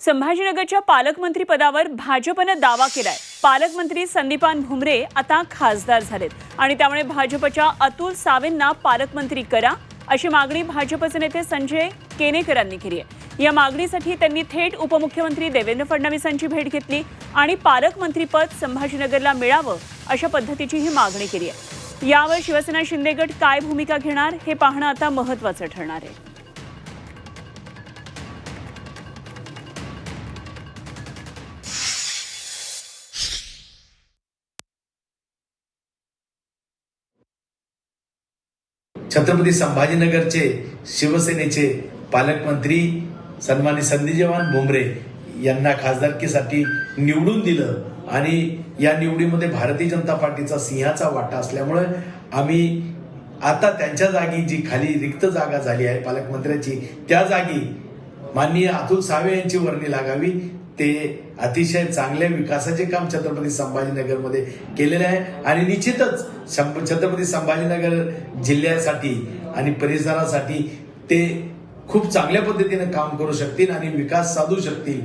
संभाजीनगरच्या पालकमंत्री पदावर भाजपनं दावा केलाय. पालकमंत्री संदीपान भुमरे आता खासदार झालेत. आणि त्यामुळे भाजपच्या अतुल सावेंना पालकमंत्री करा अशी मागणी भाजपचे नेते संजय केनेकरांनी केली आहे. या मागणीसाठी त्यांनी थेट उपमुख्यमंत्री देवेंद्र फडणवीसांची भेट घेतली आणि पालकमंत्रीपद संभाजीनगरला मिळावं अशा पद्धतीची ही मागणी केली आहे. यावर शिवसेना शिंदेगट काय भूमिका घेणार हे पाहणं आता महत्त्वाचं ठरणार आहे. छत्रपती संभाजीनगरचे शिवसेनेचे पालकमंत्री सन्मानित संदीजवान भुमरे यांना खासदारकीसाठी निवडून दिलं आणि या निवडीमध्ये भारतीय जनता पार्टीचा सिंहाचा वाटा असल्यामुळे आम्ही आता त्यांच्या जागी जी खाली रिक्त जागा झाली आहे पालकमंत्र्याची त्या जागी माननीय अतुल सावे यांची वर्णी लागावी. ते अतिशय चांगल्या विकासाचे काम छत्रपती संभाजीनगरमध्ये केलेले आहे. आणि निश्चितच छत्रपती संभाजीनगर जिल्ह्यासाठी आणि परिसरासाठी ते खूप चांगल्या पद्धतीने काम करू शकतील आणि विकास साधू शकतील.